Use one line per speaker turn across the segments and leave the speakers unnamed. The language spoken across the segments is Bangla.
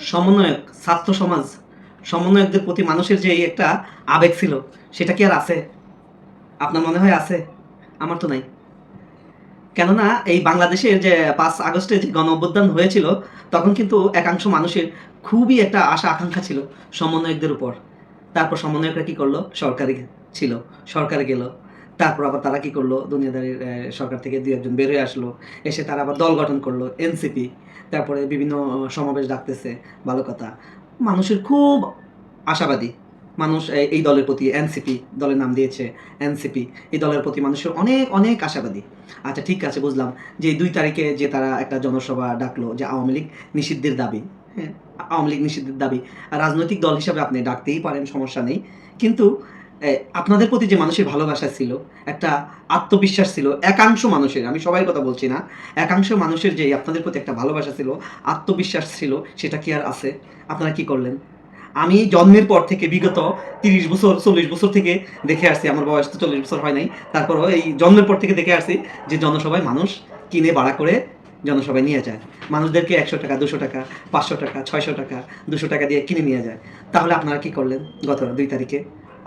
সমন্বয়ক, ছাত্র সমাজ, সমন্বয়কদের প্রতি মানুষের যে একটা আবেগ ছিল, সেটা কি আর আছে? আপনার মনে হয় আছে? আমার তো নাই। কেননা এই বাংলাদেশের যে পাঁচ আগস্টে যে গণ অভ্যুত্থান হয়েছিল, তখন কিন্তু একাংশ মানুষের খুবই একটা আশা, আকাঙ্ক্ষা ছিল সমন্বয়কদের উপর। তারপর সমন্বয়করা কি করল? সরকারি ছিল, সরকারে গেল। তারপর আবার তারা কি করল? দুনিয়াদারির সরকার থেকে দুই একজন বের হয়ে আসলো। এসে তারা আবার দল গঠন করল, এনসিপি। তারপরে বিভিন্ন সমাবেশ ডাকতেছে, ভালো কথা। মানুষের খুব আশাবাদী। মানুষ এই- দলের প্রতি এনসিপি, দলের নাম দিয়েছে এনসিপি। এই দলের প্রতি মানুষের অনেক অনেক আশাবাদী। আচ্ছা ঠিক আছে, বুঝলাম যে দুই তারিখে যে তারা একটা জনসভা ডাকলো যে আওয়ামী লীগ নিষিদ্ধের দাবি হ্যাঁ আওয়ামী লীগ নিষিদ্ধের দাবি। রাজনৈতিক দল হিসাবে আপনি ডাকতেই পারেন, সমস্যা নেই। কিন্তু আপনাদের প্রতি যে মানুষের ভালোবাসা ছিল, একটা আত্মবিশ্বাস ছিল, একাংশ মানুষের, আমি সবাই কথা বলছি না, একাংশ মানুষের যে আপনাদের প্রতি একটা ভালোবাসা ছিল, আত্মবিশ্বাস ছিল, সেটা কি আর আছে? আপনারা কি করলেন? আমি জন্মের পর থেকে বিগত তিরিশ বছর, চল্লিশ বছর থেকে দেখে আসছি, আমার বয়স তো চল্লিশ বছর হয় নাই, তারপরও এই জন্মের পর থেকে দেখে আসছি যে জনসভায় মানুষ কিনে ভাড়া করে জনসভায় নিয়ে যায়। মানুষদেরকে একশো টাকা, দুশো টাকা, পাঁচশো টাকা, ছয়শো টাকা, দুশো টাকা দিয়ে কিনে নিয়ে যায়। তাহলে আপনারা কি করলেন গত দুই তারিখে?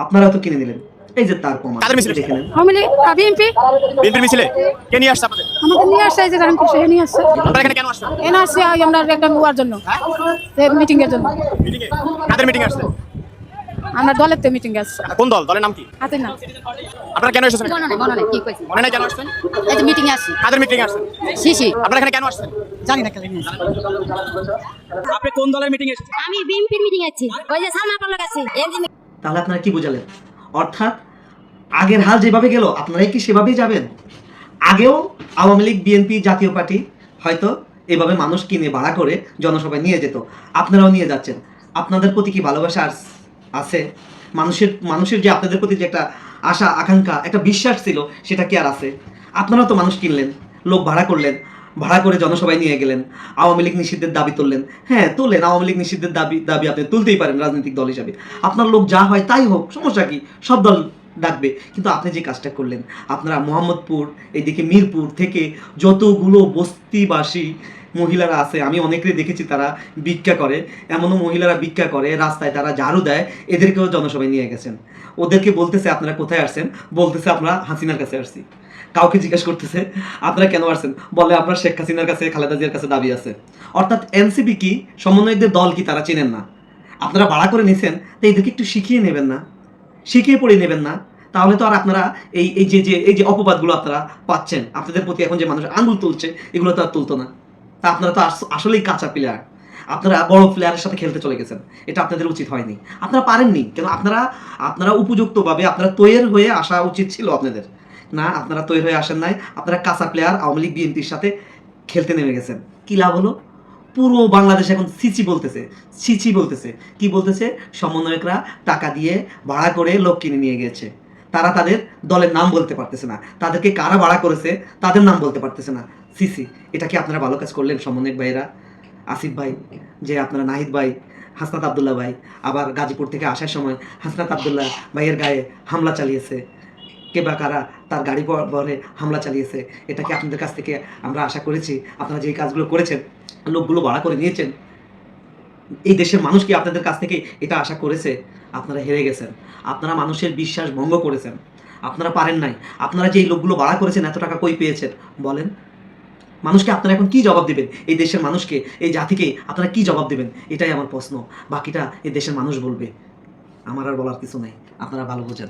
আপনারা তো কিনে নিলেন। এই যে তার প্রমাণ
কাদের মিছিল?
দেখে নেন।
আওয়ামী বিএনপি।
বিএনপির মিছিলে? কে নিয়ে আসছে আপনাদের?
আমাদের নিয়ে আসছে এই যে সে নিয়ে আসছে।
আপনারা এখানে কেন আসছেন?
এনআরসি আমরা একটা জন্য। মিটিং এর জন্য।
মিটিং এ? কাদের মিটিং আসছে?
আমরা দলের তো মিটিং আসছে।
কোন দল? দলের নাম কি?
হাতে না
আপনারা কেন এসেছেন
মনে নাই মনে নাই কি কইছি?
মনে নাই কেন আসছেন?
এই যে মিটিং আসছি।
কাদের মিটিং আসছেন?
শিশি
আপনারা এখানে কেন আসছেন?
জানি না কেন
আপনি কোন দলের মিটিং এসেছেন?
আমি বিএমপি মিটিং আছি। ওই যে সালমা পাল্লা কাছে
তাহলে আপনারা কি বুঝালেন? অর্থাৎ আগের হাল যেভাবে গেল, আপনারাই কি সেভাবেই যাবেন? আগেও আওয়ামী লীগ, বিএনপি জাতীয় পার্টি হয়তো এভাবে মানুষ কিনে ভাড়া করে জনসভায় নিয়ে যেত। আপনারাও নিয়ে যাচ্ছেন। আপনাদের প্রতি কি ভালোবাসা আছে? মানুষের মানুষের যে আপনাদের প্রতি যে একটা আশা, আকাঙ্ক্ষা, একটা বিশ্বাস ছিল, সেটা কি আর আছে? আপনারাও তো মানুষ কিনলেন। লোক ভাড়া করলেন, ভাড়া করে জনসভায় নিয়ে গেলেন, আওয়ামী লীগ নিষিদ্ধের দাবি তুললেন। হ্যাঁ তোলেন আওয়ামী লীগ নিষিদ্ধের দাবি দাবি আপনি তুলতেই পারেন রাজনৈতিক দল হিসাবে। আপনার লোক যা হয় তাই হোক, সমস্যা কি? সব দল ডাকবে। কিন্তু আপনি যে কাজটা করলেন, আপনারা মোহাম্মদপুর এইদিকে মিরপুর থেকে যতগুলো বস্তিবাসী মহিলারা আছে, আমি অনেকেরই দেখেছি তারা ভিক্ষা করে। এমনও মহিলারা ভিক্ষা করে, রাস্তায় তারা ঝাড়ু দেয়, এদেরকেও জনসভায় নিয়ে গেছেন। ওদেরকে বলতেছে, আপনারা কোথায় আসছেন? বলতেছে, আমরা হাসিনার কাছে আসছি। কাউকে জিজ্ঞেস করতেছে, আপনারা কেন আসছেন? বলে আপনার শেখ হাসিনার কাছে, খালেদা জিয়ার কাছে দাবি আছে। অর্থাৎ এনসিপি কি, সমন্বয়কদের দল কি তারা চেনেন না? আপনারা ভাড়া করে নিছেন, তো এদেরকে একটু শিখিয়ে নেবেন না? শিখিয়ে পড়ে নেবেন না, তাহলে তো আর আপনারা এই এই যে যে, এই যে অপবাদগুলো আপনারা পাচ্ছেন, আপনাদের প্রতি এখন যে মানুষ আঙুল তুলছে, এগুলো তো আর তুলতো না। তা আপনারা তো আসলেই কাঁচা প্লেয়ার আপনারা বড় প্লেয়ারের সাথে খেলতে চলে গেছেন, এটা আপনাদের উচিত হয়নি। আপনারা পারেননি কেন আপনারা আপনারা উপযুক্তভাবে আপনারা তৈরি হয়ে আসা উচিত ছিল আপনাদের। না, আপনারা তৈরি হয়ে আসেন নাই, আপনারা কাঁচা প্লেয়ার আওয়ামী লীগ, বিএনপির সাথে খেলতে নেমে গেছেন। কি লাভ হলো? পুরো বাংলাদেশ এখন সিচি বলতেছে সিচি বলতেছে। কি বলতেছে? সমন্বয়করা টাকা দিয়ে ভাড়া করে লোক কিনে নিয়ে গেছে। তারা তাদের দলের নাম বলতে পারতেছে না। তাদেরকে কারা ভাড়া করেছে, তাদের নাম বলতে পারতেছে না। সিসি, এটা কি আপনারা ভালো কাজ করলেন সমন্বয়ক ভাইয়েরা? আসিফ ভাই, যে আপনারা নাহিদ ভাই, হাসনাত আবদুল্লাহ ভাই, আবার গাজীপুর থেকে আসার সময় হাসনাত আবদুল্লাহ ভাইয়ের গায়ে হামলা চালিয়েছে। কে বা কারা তার গাড়ি ভরে হামলা চালিয়েছে, এটা কি আপনাদের কাছ থেকে আমরা আশা করেছি? আপনারা যে কাজগুলো করেছেন লোকগুলো ভাড়া করে নিয়েছেন। এই দেশের মানুষ কি আপনাদের কাছ থেকে এটা আশা করেছে? আপনারা হেরে গেছেন। আপনারা মানুষের বিশ্বাস ভঙ্গ করেছেন। আপনারা পারেন নাই। আপনারা যে এই লোকগুলো ভাড়া করেছেন, এত টাকা কই পেয়েছেন? বলেন। মানুষকে আপনারা এখন কি জবাব দেবেন? এই দেশের মানুষকে, এই জাতিকে আপনারা কি জবাব দেবেন? এটাই আমার প্রশ্ন। বাকিটা এই দেশের মানুষ বলবে। আমার আর বলার কিছু নাই। আপনারা ভালো বোঝেন।